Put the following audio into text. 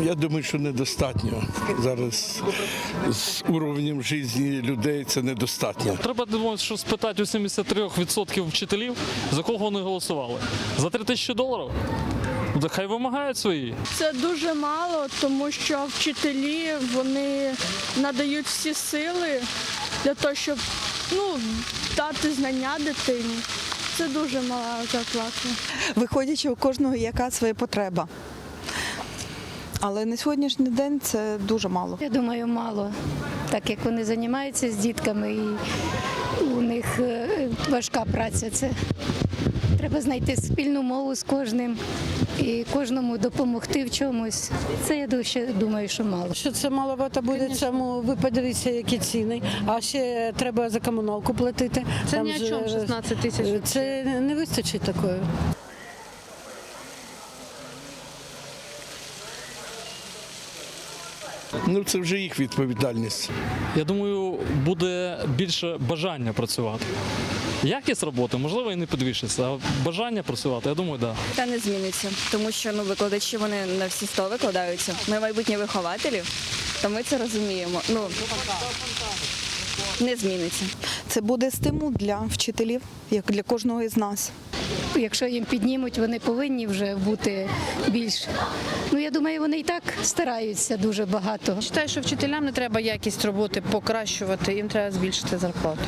Я думаю, що недостатньо. Зараз з уровнем життя людей це недостатньо. Треба думаю, що спитати у 73% вчителів, за кого вони голосували. За 3 тисячі доларів? Хай вимагають свої. Це дуже мало, тому що вчителі вони надають всі сили для того, щоб ну, дати знання дитині. Це дуже мала зарплата. виходячи у кожного яка своя потреба. Але на сьогоднішній день це дуже мало. Я думаю, мало. Так як вони займаються з дітками і у них е, важка праця. Це треба знайти спільну мову з кожним і кожному допомогти в чомусь. Це я ще думаю, що мало. Що це маловато буде цьому, ви подивіться, які ціни. А ще треба за комуналку платити. Це Там ні о чому 16 тисяч. Це не вистачить такої. Ну це вже їх відповідальність. Я думаю, буде більше бажання працювати. Якість роботи, можливо, і не підвищиться, а бажання працювати, я думаю, так. Да. Та не зміниться, тому що ну викладачі вони на всі сто викладаються. Ми майбутні вихователі, то ми це розуміємо. Ну не зміниться. Це буде стимул для вчителів, як для кожного із нас. Якщо їм піднімуть, вони повинні вже бути більш. Ну я думаю, вони і так стараються дуже багато. Вважаю, що вчителям не треба якість роботи покращувати, їм треба збільшити зарплату.